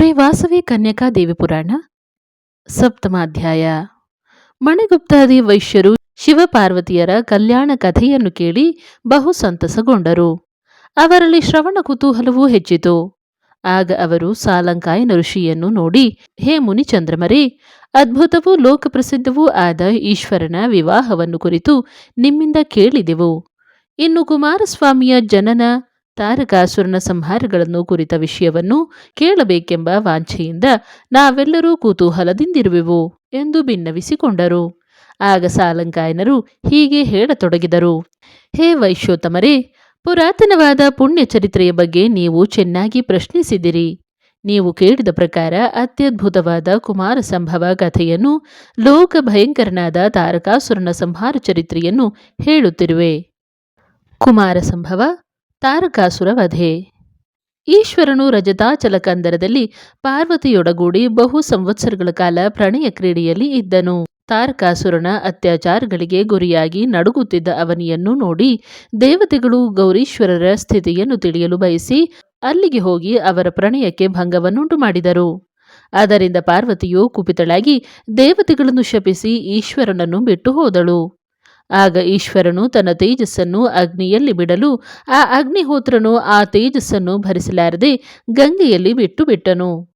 ಶ್ರೀ ವಾಸವಿ ಕನ್ಯಕಾ ದೇವಿ ಪುರಾಣ ಸಪ್ತಮಾಧ್ಯಾಯ ಮಣಿಗುಪ್ತಾದಿ ವೈಶ್ಯರು ಶಿವಪಾರ್ವತಿಯರ ಕಲ್ಯಾಣ ಕಥೆಯನ್ನು ಕೇಳಿ ಬಹು ಸಂತಸಗೊಂಡರು. ಅವರಲ್ಲಿ ಶ್ರವಣ ಕುತೂಹಲವೂ ಹೆಚ್ಚಿತು. ಆಗ ಅವರು ಸಾಲಂಕಾಯನ ಋಷಿಯನ್ನು ನೋಡಿ, ಹೇ ಮುನಿ ಚಂದ್ರಮರಿ ಅದ್ಭುತವೂ ಲೋಕಪ್ರಸಿದ್ಧವೂ ಆದ ಈಶ್ವರನ ವಿವಾಹವನ್ನು ಕುರಿತು ನಿಮ್ಮಿಂದ ಕೇಳಿದೆವು. ಇನ್ನು ಕುಮಾರಸ್ವಾಮಿಯ ಜನನ ತಾರಕಾಸುರನ ಸಂಹಾರಗಳನ್ನು ಕುರಿತ ವಿಷಯವನ್ನು ಕೇಳಬೇಕೆಂಬ ವಾಂಛೆಯಿಂದ ನಾವೆಲ್ಲರೂ ಕುತೂಹಲದಿಂದಿರುವೆವು ಎಂದು ಭಿನ್ನವಿಸಿಕೊಂಡರು ಆಗ ಸಾಲಂಕಾಯನರು ಹೀಗೆ ಹೇಳತೊಡಗಿದರು. ಹೇ ವೈಶ್ಯೋತ್ತಮರೇ, ಪುರಾತನವಾದ ಪುಣ್ಯ ಚರಿತ್ರೆಯ ಬಗ್ಗೆ ನೀವು ಚೆನ್ನಾಗಿ ಪ್ರಶ್ನಿಸಿದಿರಿ. ನೀವು ಕೇಳಿದ ಪ್ರಕಾರ ಅತ್ಯದ್ಭುತವಾದ ಕುಮಾರ ಸಂಭವ ಕಥೆಯನ್ನು ಲೋಕ ಭಯಂಕರನಾದ ತಾರಕಾಸುರನ ಸಂಹಾರ ಚರಿತ್ರೆಯನ್ನು ಹೇಳುತ್ತಿರುವೆ. ಕುಮಾರ ಸಂಭವ ತಾರಕಾಸುರ ವಧೆ ಈಶ್ವರನು ರಜತಾಚಲ ಕಂದರದಲ್ಲಿ ಪಾರ್ವತಿಯೊಡಗೂಡಿ ಬಹು ಸಂವತ್ಸರಗಳ ಕಾಲ ಪ್ರಣಯ ಕ್ರೀಡೆಯಲ್ಲಿ ಇದ್ದನು. ತಾರಕಾಸುರನ ಅತ್ಯಾಚಾರಗಳಿಗೆ ಗುರಿಯಾಗಿ ನಡುಗುತ್ತಿದ್ದ ಅವನಿಯನ್ನು ನೋಡಿ ದೇವತೆಗಳು ಗೌರೀಶ್ವರರ ಸ್ಥಿತಿಯನ್ನು ತಿಳಿಯಲು ಬಯಸಿ ಅಲ್ಲಿಗೆ ಹೋಗಿ ಅವರ ಪ್ರಣಯಕ್ಕೆ ಭಂಗವನ್ನುಂಟು ಮಾಡಿದರು. ಅದರಿಂದ ಪಾರ್ವತಿಯು ಕುಪಿತಳಾಗಿ ದೇವತೆಗಳನ್ನು ಶಪಿಸಿ ಈಶ್ವರನನ್ನು ಬಿಟ್ಟು ಹೋದಳು. ಆಗ ಈಶ್ವರನು ತನ್ನ ತೇಜಸ್ಸನ್ನು ಅಗ್ನಿಯಲ್ಲಿ ಬಿಡಲು ಆ ಅಗ್ನಿಹೋತ್ರನು ಆ ತೇಜಸ್ಸನ್ನು ಭರಿಸಲಾರದೆ ಗಂಗೆಯಲ್ಲಿ ಬಿಟ್ಟು ಬಿಟ್ಟನು.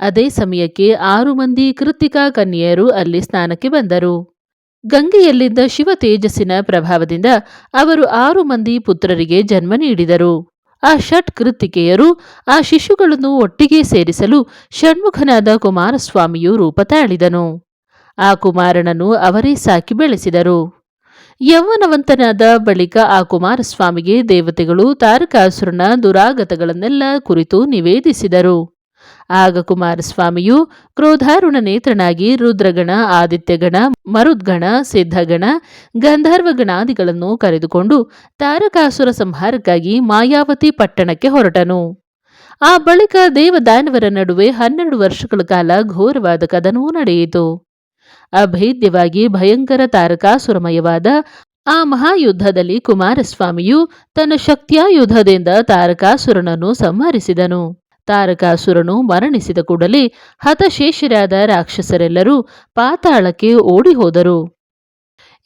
ಅದೇ ಸಮಯಕ್ಕೆ ಆರು ಮಂದಿ ಕೃತಿಕಾ ಕನ್ಯೆಯರು ಅಲ್ಲಿ ಸ್ನಾನಕ್ಕೆ ಬಂದರು. ಗಂಗೆಯಲ್ಲಿದ್ದ ಶಿವ ತೇಜಸ್ಸಿನ ಪ್ರಭಾವದಿಂದ ಅವರು ಆರು ಮಂದಿ ಪುತ್ರರಿಗೆ ಜನ್ಮ ನೀಡಿದರು. ಆ ಷಟ್ ಕೃತಿಕೆಯರು ಆ ಶಿಶುಗಳನ್ನು ಒಟ್ಟಿಗೆ ಸೇರಿಸಲು ಷಣ್ಮುಖನಾದ ಕುಮಾರಸ್ವಾಮಿಯು ರೂಪ ತಾಳಿದನು. ಆ ಕುಮಾರನನ್ನು ಅವರೇ ಸಾಕಿ ಬೆಳೆಸಿದರು. ಯೌವನವಂತನಾದ ಬಳಿಕ ಆ ಕುಮಾರಸ್ವಾಮಿಗೆ ದೇವತೆಗಳು ತಾರಕಾಸುರನ ದುರಾಗತಗಳನ್ನೆಲ್ಲ ಕುರಿತು ನಿವೇದಿಸಿದರು. ಆಗ ಕುಮಾರಸ್ವಾಮಿಯು ಕ್ರೋಧಾರುಣ ನೇತ್ರನಾಗಿ ರುದ್ರಗಣ, ಆದಿತ್ಯಗಣ, ಮರುದ್ಗಣ, ಸಿದ್ಧಗಣ, ಗಂಧರ್ವಗಣಾದಿಗಳನ್ನು ಕರೆದುಕೊಂಡು ತಾರಕಾಸುರ ಸಂಹಾರಕ್ಕಾಗಿ ಮಾಯಾವತಿ ಪಟ್ಟಣಕ್ಕೆ ಹೊರಟನು. ಆ ಬಳಿಕ ದೇವದಾನವರ ನಡುವೆ ಹನ್ನೆರಡು ವರ್ಷಗಳ ಕಾಲ ಘೋರವಾದ ಕದನವೂ ನಡೆಯಿತು. ಅಭೇದ್ಯವಾಗಿ ಭಯಂಕರ ತಾರಕಾಸುರಮಯವಾದ ಆ ಮಹಾಯುದ್ಧದಲ್ಲಿ ಕುಮಾರಸ್ವಾಮಿಯು ತನ್ನ ಶಕ್ತಿಯಾಯುಧದಿಂದ ತಾರಕಾಸುರನನ್ನು ಸಂಹರಿಸಿದನು. ತಾರಕಾಸುರನು ಮರಣಿಸಿದ ಕೂಡಲೇ ಹತಶೇಷರಾದ ರಾಕ್ಷಸರೆಲ್ಲರೂ ಪಾತಾಳಕ್ಕೆ ಓಡಿಹೋದರು.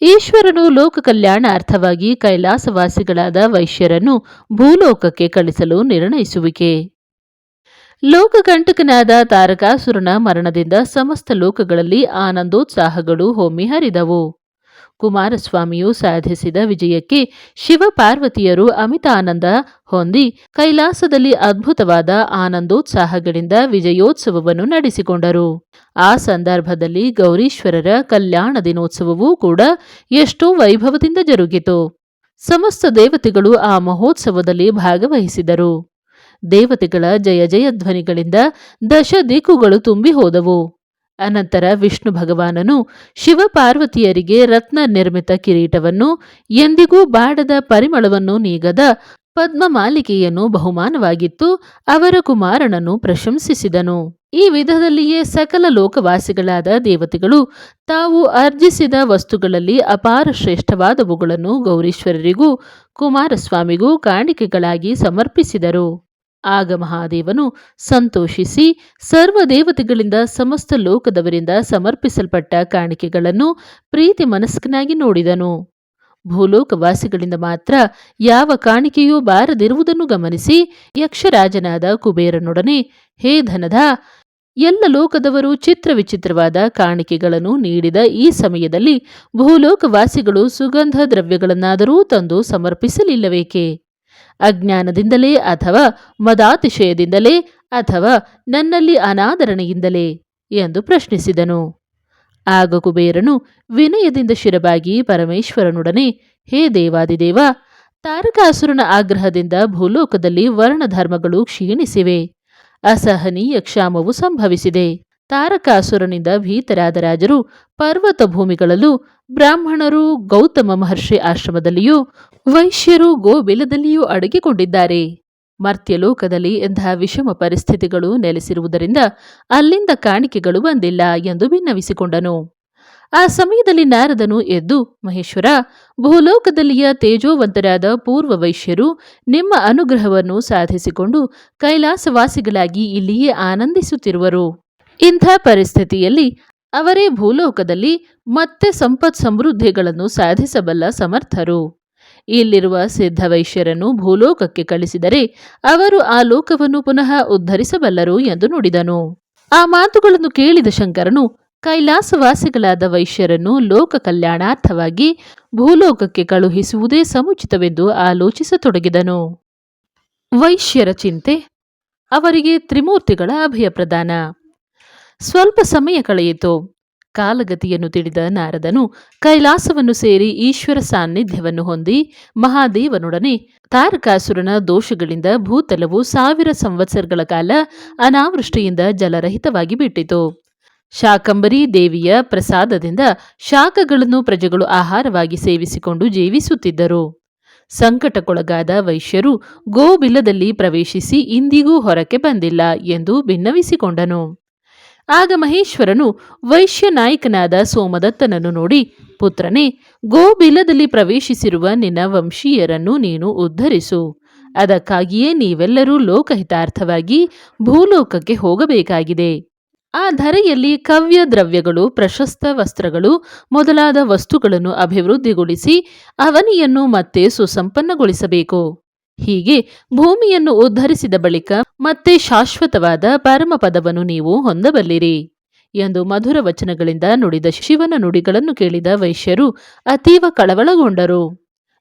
ಈಶ್ವರನು ಲೋಕ ಕಲ್ಯಾಣಾರ್ಥವಾಗಿ ಕೈಲಾಸವಾಸಿಗಳಾದ ವೈಶ್ಯರನ್ನು ಭೂಲೋಕಕ್ಕೆ ಕಳಿಸಲು ನಿರ್ಣಯಿಸುವಿಕೆ. ಲೋಕಕಂಟಕನಾದ ತಾರಕಾಸುರನ ಮರಣದಿಂದ ಸಮಸ್ತ ಲೋಕಗಳಲ್ಲಿ ಆನಂದೋತ್ಸಾಹಗಳು ಹೊಮ್ಮಿ ಹರಿದವು. ಕುಮಾರಸ್ವಾಮಿಯು ಸಾಧಿಸಿದ ವಿಜಯಕ್ಕೆ ಶಿವಪಾರ್ವತಿಯರು ಅಮಿತಾನಂದ ಹೊಂದಿ ಕೈಲಾಸದಲ್ಲಿ ಅದ್ಭುತವಾದ ಆನಂದೋತ್ಸಾಹಗಳಿಂದ ವಿಜಯೋತ್ಸವವನ್ನು ನಡೆಸಿಕೊಂಡರು. ಆ ಸಂದರ್ಭದಲ್ಲಿ ಗೌರೀಶ್ವರರ ಕಲ್ಯಾಣ ದಿನೋತ್ಸವವೂ ಕೂಡ ಎಷ್ಟೋ ವೈಭವದಿಂದ ಜರುಗಿತು. ಸಮಸ್ತ ದೇವತೆಗಳು ಆ ಮಹೋತ್ಸವದಲ್ಲಿ ಭಾಗವಹಿಸಿದರು. ದೇವತೆಗಳ ಜಯ ಜಯ ಧ್ವನಿಗಳಿಂದ ದಶ ದಿಕ್ಕುಗಳು ತುಂಬಿ ಹೋದವು. ಅನಂತರ ವಿಷ್ಣು ಭಗವಾನನು ಶಿವಪಾರ್ವತಿಯರಿಗೆ ರತ್ನ ನಿರ್ಮಿತ ಕಿರೀಟವನ್ನು, ಎಂದಿಗೂ ಬಾಡದ ಪರಿಮಳವನ್ನು ನೀಗದ ಪದ್ಮಮಾಲಿಕೆಯನ್ನು ಬಹುಮಾನವಾಗಿತ್ತು, ಅವರ ಕುಮಾರನನ್ನು ಪ್ರಶಂಸಿಸಿದನು. ಈ ವಿಧದಲ್ಲಿಯೇ ಸಕಲ ಲೋಕವಾಸಿಗಳಾದ ದೇವತೆಗಳು ತಾವು ಅರ್ಜಿಸಿದ ವಸ್ತುಗಳಲ್ಲಿ ಅಪಾರ ಶ್ರೇಷ್ಠವಾದವುಗಳನ್ನು ಗೌರೀಶ್ವರರಿಗೂ, ಕುಮಾರಸ್ವಾಮಿಗೂ ಕಾಣಿಕೆಗಳಾಗಿ ಸಮರ್ಪಿಸಿದರು. ಆಗ ಮಹಾದೇವನು ಸಂತೋಷಿಸಿ, ಸರ್ವ ದೇವತೆಗಳಿಂದ ಸಮಸ್ತ ಲೋಕದವರಿಂದ ಸಮರ್ಪಿಸಲ್ಪಟ್ಟ ಕಾಣಿಕೆಗಳನ್ನು ಪ್ರೀತಿ ಮನಸ್ಕನಾಗಿ ನೋಡಿದನು. ಭೂಲೋಕವಾಸಿಗಳಿಂದ ಮಾತ್ರ ಯಾವ ಕಾಣಿಕೆಯೂ ಬಾರದಿರುವುದನ್ನು ಗಮನಿಸಿ ಯಕ್ಷರಾಜನಾದ ಕುಬೇರನೊಡನೆ, ಹೇ ಧನದ, ಎಲ್ಲ ಲೋಕದವರು ಚಿತ್ರ ವಿಚಿತ್ರವಾದ ಕಾಣಿಕೆಗಳನ್ನು ನೀಡಿದ ಈ ಸಮಯದಲ್ಲಿ ಭೂಲೋಕವಾಸಿಗಳು ಸುಗಂಧ ದ್ರವ್ಯಗಳನ್ನಾದರೂ ತಂದು ಸಮರ್ಪಿಸಲಿಲ್ಲವೇಕೆ? ಅಜ್ಞಾನದಿಂದಲೇ ಅಥವಾ ಮದಾತಿಶಯದಿಂದಲೇ ಅಥವಾ ನನ್ನಲ್ಲಿ ಅನಾದರಣೆಯಿಂದಲೇ ಎಂದು ಪ್ರಶ್ನಿಸಿದನು. ಆಗ ಕುಬೇರನು ವಿನಯದಿಂದ ಶಿರಬಾಗಿ ಪರಮೇಶ್ವರನೊಡನೆ, ಹೇ ದೇವಾದಿದೇವ, ತಾರಕಾಸುರನ ಆಗ್ರಹದಿಂದ ಭೂಲೋಕದಲ್ಲಿ ವರ್ಣಧರ್ಮಗಳು ಕ್ಷೀಣಿಸಿವೆ. ಅಸಹನೀಯ ಕ್ಷಾಮವು ಸಂಭವಿಸಿದೆ. ತಾರಕಾಸುರನಿಂದ ಭೀತರಾದ ರಾಜರು ಪರ್ವತ ಭೂಮಿಗಳಲ್ಲೂ ಬ್ರಾಹ್ಮಣರು ಗೌತಮ ಮಹರ್ಷಿ ಆಶ್ರಮದಲ್ಲಿಯೂ ವೈಶ್ಯರು ಗೋಬಿಲದಲ್ಲಿಯೂ ಅಡಗಿಕೊಂಡಿದ್ದಾರೆ. ಮರ್ತ್ಯಲೋಕದಲ್ಲಿ ಎಂತಹ ವಿಷಮ ಪರಿಸ್ಥಿತಿಗಳು ನೆಲೆಸಿರುವುದರಿಂದ ಅಲ್ಲಿಂದ ಕಾಣಿಕೆಗಳು ಬಂದಿಲ್ಲ ಎಂದು ಭಿನ್ನವಿಸಿಕೊಂಡನು ಆ ಸಮಯದಲ್ಲಿ ನಾರದನು ಎದ್ದು, ಮಹೇಶ್ವರ, ಭೂಲೋಕದಲ್ಲಿಯ ತೇಜೋವಂತರಾದ ಪೂರ್ವ ವೈಶ್ಯರು ನಿಮ್ಮ ಅನುಗ್ರಹವನ್ನು ಸಾಧಿಸಿಕೊಂಡು ಕೈಲಾಸವಾಸಿಗಳಾಗಿ ಇಲ್ಲಿಯೇ ಆನಂದಿಸುತ್ತಿರುವರು. ಇಂಥ ಪರಿಸ್ಥಿತಿಯಲ್ಲಿ ಅವರೇ ಭೂಲೋಕದಲ್ಲಿ ಮತ್ತೆ ಸಂಪತ್ ಸಮೃದ್ಧಿಗಳನ್ನು ಸಾಧಿಸಬಲ್ಲ ಸಮರ್ಥರು. ಇಲ್ಲಿರುವ ಸಿದ್ಧವೈಶ್ಯರನ್ನು ಭೂಲೋಕಕ್ಕೆ ಕಳಿಸಿದರೆ ಅವರು ಆ ಲೋಕವನ್ನು ಪುನಃ ಉದ್ಧರಿಸಬಲ್ಲರು ಎಂದು ನುಡಿದನು. ಆ ಮಾತುಗಳನ್ನು ಕೇಳಿದ ಶಂಕರನು ಕೈಲಾಸವಾಸಿಗಳಾದ ವೈಶ್ಯರನ್ನು ಲೋಕ ಕಲ್ಯಾಣಾರ್ಥವಾಗಿ ಭೂಲೋಕಕ್ಕೆ ಕಳುಹಿಸುವುದೇ ಸಮುಚಿತವೆಂದು ಆಲೋಚಿಸತೊಡಗಿದನು. ವೈಶ್ಯರ ಚಿಂತೆ ಅವರಿಗೆ ತ್ರಿಮೂರ್ತಿಗಳ ಅಭಯ ಪ್ರದಾನ ಸ್ವಲ್ಪ ಸಮಯ ಕಳೆಯಿತು. ಕಾಲಗತಿಯನ್ನು ತಿಳಿದ ನಾರದನು, ಕೈಲಾಸವನ್ನು ಸೇರಿ ಈಶ್ವರ ಸಾನ್ನಿಧ್ಯವನ್ನು ಹೊಂದಿ ಮಹಾದೇವನೊಡನೆ ತಾರಕಾಸುರನ ದೋಷಗಳಿಂದ ಭೂತಲವು ಸಾವಿರ ಸಂವತ್ಸರಗಳ ಕಾಲ ಅನಾವೃಷ್ಟಿಯಿಂದ ಜಲರಹಿತವಾಗಿ ಬಿಟ್ಟಿತು. ಶಾಕಂಬರಿ ದೇವಿಯ ಪ್ರಸಾದದಿಂದ ಶಾಖಗಳನ್ನು ಪ್ರಜೆಗಳು ಆಹಾರವಾಗಿ ಸೇವಿಸಿಕೊಂಡು ಜೀವಿಸುತ್ತಿದ್ದರು. ಸಂಕಟಕ್ಕೊಳಗಾದ ವೈಶ್ಯರು ಗೋಬಿಲದಲ್ಲಿ ಪ್ರವೇಶಿಸಿ ಇಂದಿಗೂ ಹೊರಕ್ಕೆ ಬಂದಿಲ್ಲ ಎಂದು ಭಿನ್ನವಿಸಿಕೊಂಡನು ಆಗ ಮಹೇಶ್ವರನು ವೈಶ್ಯ ನಾಯಕನಾದ ಸೋಮದತ್ತನನ್ನು ನೋಡಿ, ಪುತ್ರನೇ, ಗೋಬಿಲದಲ್ಲಿ ಪ್ರವೇಶಿಸಿರುವ ನಿನ್ನ ವಂಶೀಯರನ್ನು ನೀನು ಉದ್ಧರಿಸು. ಅದಕ್ಕಾಗಿಯೇ ನೀವೆಲ್ಲರೂ ಲೋಕಹಿತಾರ್ಥವಾಗಿ ಭೂಲೋಕಕ್ಕೆ ಹೋಗಬೇಕಾಗಿದೆ. ಆ ಧರೆಯಲ್ಲಿ ಕವ್ಯ ದ್ರವ್ಯಗಳು, ಪ್ರಶಸ್ತ ವಸ್ತ್ರಗಳು ಮೊದಲಾದ ವಸ್ತುಗಳನ್ನು ಅಭಿವೃದ್ಧಿಗೊಳಿಸಿ ಅವನಿಯನ್ನು ಮತ್ತೆ ಸುಸಂಪನ್ನಗೊಳಿಸಬೇಕು. ಹೀಗೆ ಭೂಮಿಯನ್ನು ಉದ್ಧರಿಸಿದ ಬಳಿಕ ಮತ್ತೆ ಶಾಶ್ವತವಾದ ಪರಮಪದವನ್ನು ನೀವು ಹೊಂದಬಲ್ಲಿರಿ ಎಂದು ಮಧುರ ವಚನಗಳಿಂದ ನುಡಿದ ಶಿವನ ನುಡಿಗಳನ್ನು ಕೇಳಿದ ವೈಶ್ಯರು ಅತೀವ ಕಳವಳಗೊಂಡರು.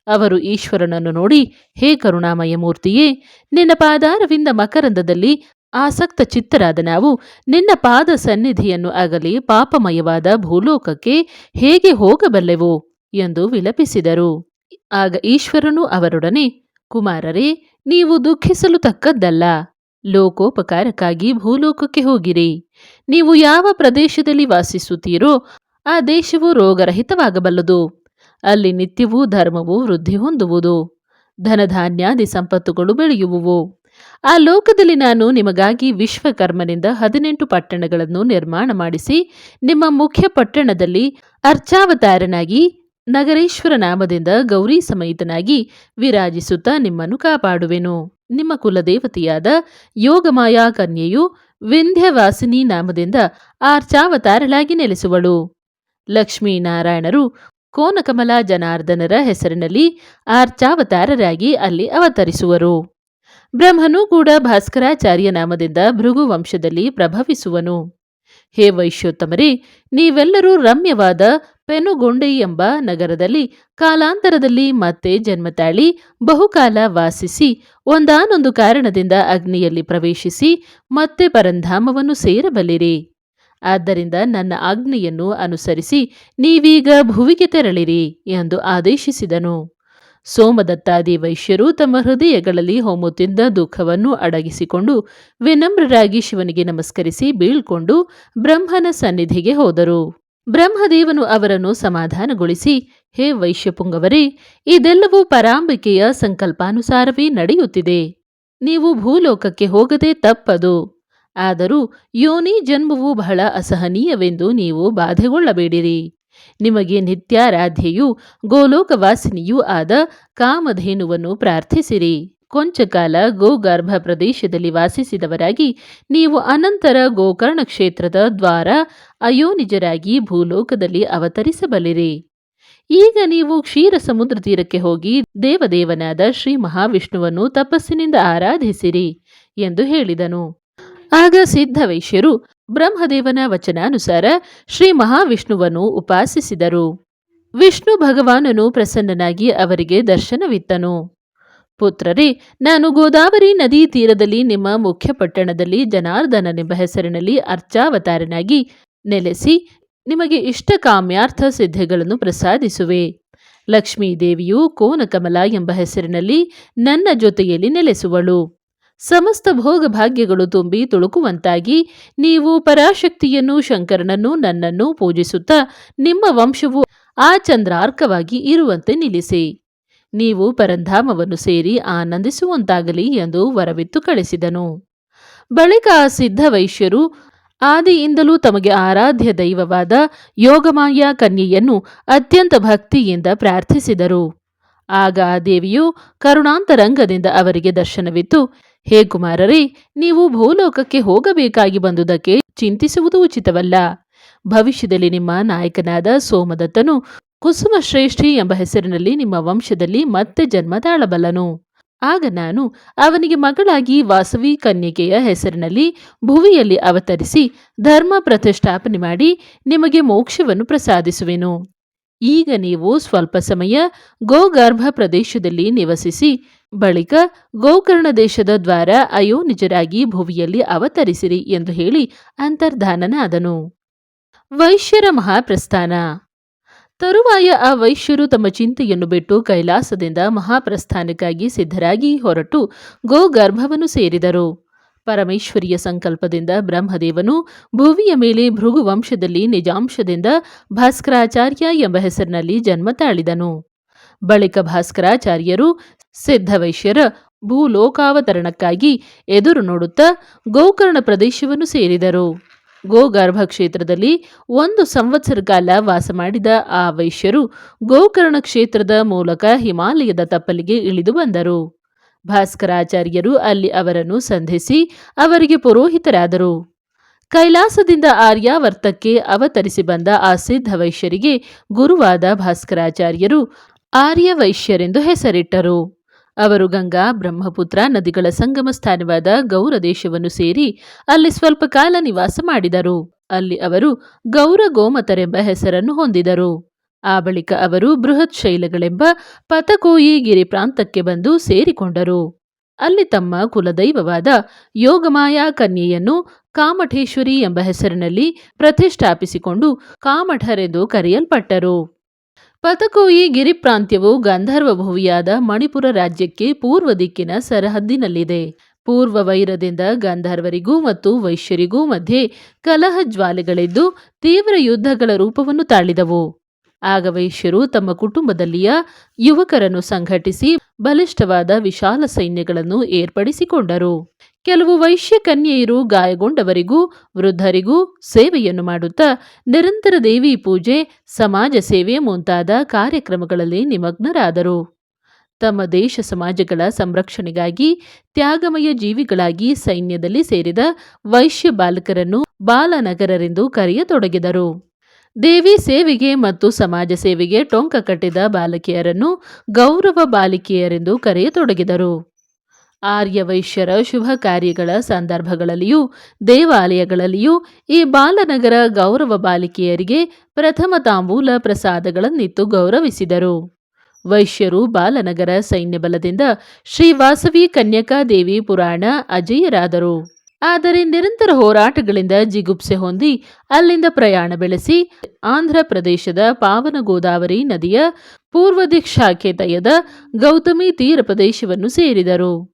ಅವರು ಈಶ್ವರನನ್ನು ನೋಡಿ, ಹೇ ಕರುಣಾಮಯ ಮೂರ್ತಿಯೇ, ನಿನ್ನ ಪಾದಾರವಿಂದ ಮಕರಂದದಲ್ಲಿ ಆಸಕ್ತ ಚಿತ್ತರಾದ ನಾವು, ನಿನ್ನ ಪಾದ ಸನ್ನಿಧಿಯನ್ನು ಅಗಲಿ ಪಾಪಮಯವಾದ ಭೂಲೋಕಕ್ಕೆ ಹೇಗೆ ಹೋಗಬಲ್ಲೆವು? ಎಂದು ವಿಲಪಿಸಿದರು. ಆಗ ಈಶ್ವರನು ಅವರೊಡನೆ ಕುಮಾರರೇ, ನೀವು ದುಃಖಿಸಲು ತಕ್ಕದ್ದಲ್ಲ. ಲೋಕೋಪಕಾರಕ್ಕಾಗಿ ಭೂಲೋಕಕ್ಕೆ ಹೋಗಿರಿ. ನೀವು ಯಾವ ಪ್ರದೇಶದಲ್ಲಿ ವಾಸಿಸುತ್ತೀರೋ, ಆ ದೇಶವು ರೋಗರಹಿತವಾಗಬಲ್ಲದು. ಅಲ್ಲಿ ನಿತ್ಯವೂ ಧರ್ಮವು ವೃದ್ಧಿ ಹೊಂದುವುದು. ಧನಧಾನ್ಯಾದಿ ಸಂಪತ್ತುಗಳು ಬೆಳೆಯುವುವು. ಆ ಲೋಕದಲ್ಲಿ ನಾನು ನಿಮಗಾಗಿ ವಿಶ್ವಕರ್ಮನಿಂದ ಹದಿನೆಂಟು ಪಟ್ಟಣಗಳನ್ನು ನಿರ್ಮಾಣ ಮಾಡಿಸಿ, ನಿಮ್ಮ ಮುಖ್ಯ ಪಟ್ಟಣದಲ್ಲಿ ಅರ್ಚಾವತಾರನಾಗಿ ನಗರೇಶ್ವರ ನಾಮದಿಂದ ಗೌರಿ ಸಮೇತನಾಗಿ ವಿರಾಜಿಸುತ್ತಾ ನಿಮ್ಮನ್ನು ಕಾಪಾಡುವೆನು. ನಿಮ್ಮ ಕುಲದೇವತೆಯಾದ ಯೋಗಮಾಯಾ ಕನ್ಯೆಯು ವಿಂಧ್ಯವಾಸಿನಿ ನಾಮದಿಂದ ಆರ್ಚಾವತಾರಳಾಗಿ ನೆಲೆಸುವಳು. ಲಕ್ಷ್ಮೀನಾರಾಯಣರು ಕೋನಕಮಲ ಜನಾರ್ದನರ ಹೆಸರಿನಲ್ಲಿ ಆರ್ಚಾವತಾರರಾಗಿ ಅಲ್ಲಿ ಅವತರಿಸುವರು. ಬ್ರಹ್ಮನು ಕೂಡ ಭಾಸ್ಕರಾಚಾರ್ಯ ನಾಮದಿಂದ ಭೃಗು ವಂಶದಲ್ಲಿ ಪ್ರಭವಿಸುವನು. ಹೇ ವೈಶ್ಯೋತ್ತಮರೇ, ನೀವೆಲ್ಲರೂ ರಮ್ಯವಾದ ಪೆನುಗೊಂಡೆ ಎಂಬ ನಗರದಲ್ಲಿ ಕಾಲಾಂತರದಲ್ಲಿ ಮತ್ತೆ ಜನ್ಮ ತಾಳಿ, ಬಹುಕಾಲ ವಾಸಿಸಿ, ಒಂದಾನೊಂದು ಕಾರಣದಿಂದ ಅಗ್ನಿಯಲ್ಲಿ ಪ್ರವೇಶಿಸಿ ಮತ್ತೆ ಪರಂಧಾಮವನ್ನು ಸೇರಬಲ್ಲಿರಿ. ಆದ್ದರಿಂದ ನನ್ನ ಅಗ್ನಿಯನ್ನು ಅನುಸರಿಸಿ ನೀವೀಗ ಭುವಿಗೆ ತೆರಳಿರಿ ಎಂದು ಆದೇಶಿಸಿದನು. ಸೋಮದತ್ತಾದಿ ವೈಶ್ಯರು ತಮ್ಮ ಹೃದಯಗಳಲ್ಲಿ ಹೊಮ್ಮುತ್ತಿದ್ದ ದುಃಖವನ್ನು ಅಡಗಿಸಿಕೊಂಡು ವಿನಮ್ರರಾಗಿ ಶಿವನಿಗೆ ನಮಸ್ಕರಿಸಿ ಬೀಳ್ಕೊಂಡು ಬ್ರಹ್ಮನ ಸನ್ನಿಧಿಗೆ ಹೋದರು. ಬ್ರಹ್ಮದೇವನು ಅವರನ್ನು ಸಮಾಧಾನಗೊಳಿಸಿ, ಹೇ ವೈಶ್ಯಪುಂಗವರೇ, ಇದೆಲ್ಲವೂ ಪರಾಂಬಿಕೆಯ ಸಂಕಲ್ಪಾನುಸಾರವೇ ನಡೆಯುತ್ತಿದೆ. ನೀವು ಭೂಲೋಕಕ್ಕೆ ಹೋಗದೆ ತಪ್ಪದು. ಆದರೂ ಯೋನಿ ಜನ್ಮವು ಬಹಳ ಅಸಹನೀಯವೆಂದು ನೀವು ಬಾಧೆಗೊಳ್ಳಬೇಡಿರಿ. ನಿಮಗೆ ನಿತ್ಯಾರಾಧ್ಯೆಯೂ ಗೋಲೋಕವಾಸಿನಿಯೂ ಆದ ಕಾಮಧೇನುವನ್ನು ಪ್ರಾರ್ಥಿಸಿರಿ. ಕೊಂಚಕಾಲ ಗೋಗರ್ಭ ಪ್ರದೇಶದಲ್ಲಿ ವಾಸಿಸಿದವರಾಗಿ ನೀವು ಅನಂತರ ಗೋಕರ್ಣ ಕ್ಷೇತ್ರದ ದ್ವಾರ ಅಯೋನಿಜರಾಗಿ ಭೂಲೋಕದಲ್ಲಿ ಅವತರಿಸಬಲ್ಲಿರಿ. ಈಗ ನೀವು ಕ್ಷೀರ ಸಮುದ್ರ ತೀರಕ್ಕೆ ಹೋಗಿ ದೇವದೇವನಾದ ಶ್ರೀ ಮಹಾವಿಷ್ಣುವನ್ನು ತಪಸ್ಸಿನಿಂದ ಆರಾಧಿಸಿರಿ ಎಂದು ಹೇಳಿದನು. ಆಗ ಸಿದ್ಧವೈಶ್ಯರು ಬ್ರಹ್ಮದೇವನ ವಚನಾನುಸಾರ ಶ್ರೀ ಮಹಾವಿಷ್ಣುವನ್ನು ಉಪಾಸಿಸಿದರು. ವಿಷ್ಣು ಭಗವಾನನು ಪ್ರಸನ್ನನಾಗಿ ಅವರಿಗೆ ದರ್ಶನವಿತ್ತನು. ಪುತ್ರರೇ, ನಾನು ಗೋದಾವರಿ ನದಿ ತೀರದಲ್ಲಿ ನಿಮ್ಮ ಮುಖ್ಯ ಪಟ್ಟಣದಲ್ಲಿ ಜನಾರ್ದನನೆಂಬ ಹೆಸರಿನಲ್ಲಿ ಅರ್ಚಾವತಾರನಾಗಿ ನೆಲೆಸಿ ನಿಮಗೆ ಇಷ್ಟ ಕಾಮ್ಯಾರ್ಥ ಸಿದ್ಧಿಗಳನ್ನು ಪ್ರಸಾದಿಸುವೆ. ಲಕ್ಷ್ಮೀ ದೇವಿಯು ಕೋನಕಮಲ ಎಂಬ ಹೆಸರಿನಲ್ಲಿ ನನ್ನ ಜೊತೆಯಲ್ಲಿ ನೆಲೆಸುವಳು. ಸಮಸ್ತ ಭೋಗ ಭಾಗ್ಯಗಳು ತುಂಬಿ ತುಳುಕುವಂತಾಗಿ ನೀವು ಪರಾಶಕ್ತಿಯನ್ನು ಶಂಕರನನ್ನು ನನ್ನನ್ನು ಪೂಜಿಸುತ್ತಾ ನಿಮ್ಮ ವಂಶವು ಆ ಚಂದ್ರಾರ್ಕವಾಗಿ ಇರುವಂತೆ ನಿಲ್ಲಿಸಿ. ನೀವು ಪರಂಧಾಮವನ್ನು ಸೇರಿ ಆನಂದಿಸುವಂತಾಗಲಿ ಎಂದು ವರವಿತ್ತು ಕಳಿಸಿದನು. ಬಳಿಕ ಸಿದ್ಧ ವೈಶ್ಯರು ಆದಿಯಿಂದಲೂ ತಮಗೆ ಆರಾಧ್ಯ ದೈವವಾದ ಯೋಗಮಾಯ ಕನ್ಯೆಯನ್ನು ಅತ್ಯಂತ ಭಕ್ತಿಯಿಂದ ಪ್ರಾರ್ಥಿಸಿದರು. ಆಗ ಆ ದೇವಿಯು ಕರುಣಾಂತರಂಗದಿಂದ ಅವರಿಗೆ ದರ್ಶನವಿತ್ತು. ಹೇ ಕುಮಾರರೇ, ನೀವು ಭೂಲೋಕಕ್ಕೆ ಹೋಗಬೇಕಾಗಿ ಬಂದುದಕ್ಕೆ ಚಿಂತಿಸುವುದು ಉಚಿತವಲ್ಲ. ಭವಿಷ್ಯದಲ್ಲಿ ನಿಮ್ಮ ನಾಯಕನಾದ ಸೋಮದತ್ತನು ಕುಸುಮ ಶ್ರೇಷ್ಠಿ ಎಂಬ ಹೆಸರಿನಲ್ಲಿ ನಿಮ್ಮ ವಂಶದಲ್ಲಿ ಮತ್ತೆ ಜನ್ಮ ತಾಳಬಲ್ಲನು. ಆಗ ನಾನು ಅವನಿಗೆ ಮಗಳಾಗಿ ವಾಸವಿ ಕನ್ಯಕೆಯ ಹೆಸರಿನಲ್ಲಿ ಭುವಿಯಲ್ಲಿ ಅವತರಿಸಿ ಧರ್ಮ ಪ್ರತಿಷ್ಠಾಪನೆ ಮಾಡಿ ನಿಮಗೆ ಮೋಕ್ಷವನ್ನು ಪ್ರಸಾದಿಸುವೆನು. ಈಗ ನೀವು ಸ್ವಲ್ಪ ಸಮಯ ಗೋಗರ್ಭ ಪ್ರದೇಶದಲ್ಲಿ ನಿವಸಿಸಿ, ಬಳಿಕ ಗೋಕರ್ಣ ದೇಶದ ದ್ವಾರ ಅಯೋ ನಿಜರಾಗಿ ಭುವಿಯಲ್ಲಿ ಅವತರಿಸಿರಿ ಎಂದು ಹೇಳಿ ಅಂತರ್ಧಾನನಾದನು. ವೈಶ್ಯರ ಮಹಾಪ್ರಸ್ಥಾನ ತರುವಾಯ ಆ ವೈಶ್ಯರು ತಮ್ಮ ಚಿಂತೆಯನ್ನು ಬಿಟ್ಟು ಕೈಲಾಸದಿಂದ ಮಹಾಪ್ರಸ್ಥಾನಕ್ಕಾಗಿ ಸಿದ್ಧರಾಗಿ ಹೊರಟು ಗೋಗರ್ಭವನ್ನು ಸೇರಿದರು. ಪರಮೇಶ್ವರಿಯ ಸಂಕಲ್ಪದಿಂದ ಬ್ರಹ್ಮದೇವನು ಭುವಿಯ ಮೇಲೆ ಭೃಗುವಂಶದಲ್ಲಿ ನಿಜಾಂಶದಿಂದ ಭಾಸ್ಕರಾಚಾರ್ಯ ಎಂಬ ಹೆಸರಿನಲ್ಲಿ ಜನ್ಮ ತಾಳಿದನು. ಬಳಿಕ ಭಾಸ್ಕರಾಚಾರ್ಯರು ಸಿದ್ಧವೈಶ್ಯರ ಭೂಲೋಕಾವತರಣಕ್ಕಾಗಿ ಎದುರು ನೋಡುತ್ತಾ ಗೋಕರ್ಣ ಪ್ರದೇಶವನ್ನು ಸೇರಿದರು. ಗೋಗರ್ಭ ಕ್ಷೇತ್ರದಲ್ಲಿ ಒಂದು ಸಂವತ್ಸರ ಕಾಲ ವಾಸ ಮಾಡಿದ ಆ ವೈಶ್ಯರು ಗೋಕರ್ಣ ಕ್ಷೇತ್ರದ ಮೂಲಕ ಹಿಮಾಲಯದ ತಪ್ಪಲಿಗೆ ಇಳಿದು ಬಂದರು. ಭಾಸ್ಕರಾಚಾರ್ಯರು ಅಲ್ಲಿ ಅವರನ್ನು ಸಂಧಿಸಿ ಅವರಿಗೆ ಪುರೋಹಿತರಾದರು. ಕೈಲಾಸದಿಂದ ಆರ್ಯಾವರ್ತಕ್ಕೆ ಅವತರಿಸಿ ಬಂದ ಆ ಸಿದ್ಧ ವೈಶ್ಯರಿಗೆ ಗುರುವಾದ ಭಾಸ್ಕರಾಚಾರ್ಯರು ಆರ್ಯವೈಶ್ಯರೆಂದು ಹೆಸರಿಟ್ಟರು. ಅವರು ಗಂಗಾ, ಬ್ರಹ್ಮಪುತ್ರ, ನದಿಗಳ ಸಂಗಮ ಸ್ಥಾನವಾದ ಗೌರ ದೇಶವನ್ನು ಸೇರಿ ಅಲ್ಲಿ ಸ್ವಲ್ಪ ಕಾಲ ನಿವಾಸ ಮಾಡಿದರು. ಅಲ್ಲಿ ಅವರು ಗೌರ ಗೋಮತರೆಂಬ ಹೆಸರನ್ನು ಹೊಂದಿದರು. ಆ ಬಳಿಕ ಅವರು ಬೃಹತ್ ಶೈಲಗಳೆಂಬ ಪತಕೋಯಿ ಗಿರಿ ಪ್ರಾಂತಕ್ಕೆ ಬಂದು ಸೇರಿಕೊಂಡರು. ಅಲ್ಲಿ ತಮ್ಮ ಕುಲದೈವವಾದ ಯೋಗಮಾಯಾ ಕನ್ಯೆಯನ್ನು ಕಾಮಠೇಶ್ವರಿ ಎಂಬ ಹೆಸರಿನಲ್ಲಿ ಪ್ರತಿಷ್ಠಾಪಿಸಿಕೊಂಡು ಕಾಮಠರೆಂದು ಕರೆಯಲ್ಪಟ್ಟರು. ಪತಕೋಯಿ ಗಿರಿಪ್ರಾಂತ್ಯವು ಗಂಧರ್ವ ಭುವಿಯಾದ ಮಣಿಪುರ ರಾಜ್ಯಕ್ಕೆ ಪೂರ್ವ ದಿಕ್ಕಿನ ಸರಹದ್ದಿನಲ್ಲಿದೆ. ಪೂರ್ವ ವೈರದಿಂದ ಗಂಧರ್ವರಿಗೂ ಮತ್ತು ವೈಶ್ಯರಿಗೂ ಮಧ್ಯೆ ಕಲಹ ಜ್ವಾಲೆಗಳೆದ್ದು ತೀವ್ರ ಯುದ್ಧಗಳ ರೂಪವನ್ನು ತಾಳಿದವು. ಆಗ ವೈಶ್ಯರು ತಮ್ಮ ಕುಟುಂಬದಲ್ಲಿಯ ಯುವಕರನ್ನು ಸಂಘಟಿಸಿ ಬಲಿಷ್ಠವಾದ ವಿಶಾಲ ಸೈನ್ಯಗಳನ್ನು ಏರ್ಪಡಿಸಿಕೊಂಡರು. ಕೆಲವು ವೈಶ್ಯ ಕನ್ಯೆಯರು ಗಾಯಗೊಂಡವರಿಗೂ, ವೃದ್ಧರಿಗೂ ಸೇವೆಯನ್ನು ಮಾಡುತ್ತಾ ನಿರಂತರ ದೇವಿ ಪೂಜೆ, ಸಮಾಜ ಸೇವೆ ಮುಂತಾದ ಕಾರ್ಯಕ್ರಮಗಳಲ್ಲಿ ನಿಮಗ್ನರಾದರು. ತಮ್ಮ ದೇಶ ಸಮಾಜಗಳ ಸಂರಕ್ಷಣೆಗಾಗಿ, ತ್ಯಾಗಮಯ ಜೀವಿಗಳಾಗಿ ಸೈನ್ಯದಲ್ಲಿ ಸೇರಿದ ವೈಶ್ಯ ಬಾಲಕರನ್ನು ಬಾಲನಗರರೆಂದು ಕರೆಯತೊಡಗಿದರು. ದೇವಿ ಸೇವೆಗೆ ಮತ್ತು ಸಮಾಜ ಸೇವೆಗೆ ಟೊಂಕ ಕಟ್ಟಿದ ಬಾಲಕಿಯರನ್ನು ಗೌರವ ಬಾಲಿಕೆಯರೆಂದು ಕರೆಯತೊಡಗಿದರು. ಆರ್ಯ ವೈಶ್ಯರ ಶುಭ ಕಾರ್ಯಗಳ ಸಂದರ್ಭಗಳಲ್ಲಿಯೂ, ದೇವಾಲಯಗಳಲ್ಲಿಯೂ ಈ ಬಾಲನಗರ ಗೌರವ ಬಾಲಿಕೆಯರಿಗೆ ಪ್ರಥಮ ತಾಂಬೂಲ ಪ್ರಸಾದಗಳನ್ನಿತ್ತು ಗೌರವಿಸಿದರು. ವೈಶ್ಯರು ಬಾಲನಗರ ಸೈನ್ಯ ಬಲದಿಂದ ಶ್ರೀ ವಾಸವಿ ಕನ್ಯಕಾದೇವಿ ಪುರಾಣ ಅಜಯರಾದರು. ಆದರೆ ನಿರಂತರ ಹೋರಾಟಗಳಿಂದ ಜಿಗುಪ್ಸೆ ಹೊಂದಿ ಅಲ್ಲಿಂದ ಪ್ರಯಾಣ ಬೆಳೆಸಿ ಆಂಧ್ರ ಪ್ರದೇಶದ ಪಾವನ ಗೋದಾವರಿ ನದಿಯ ಪೂರ್ವ ದಿಕ್ಷಾಖೆ ತಯದ ಗೌತಮಿ ತೀರ ಪ್ರದೇಶವನ್ನು ಸೇರಿದರು.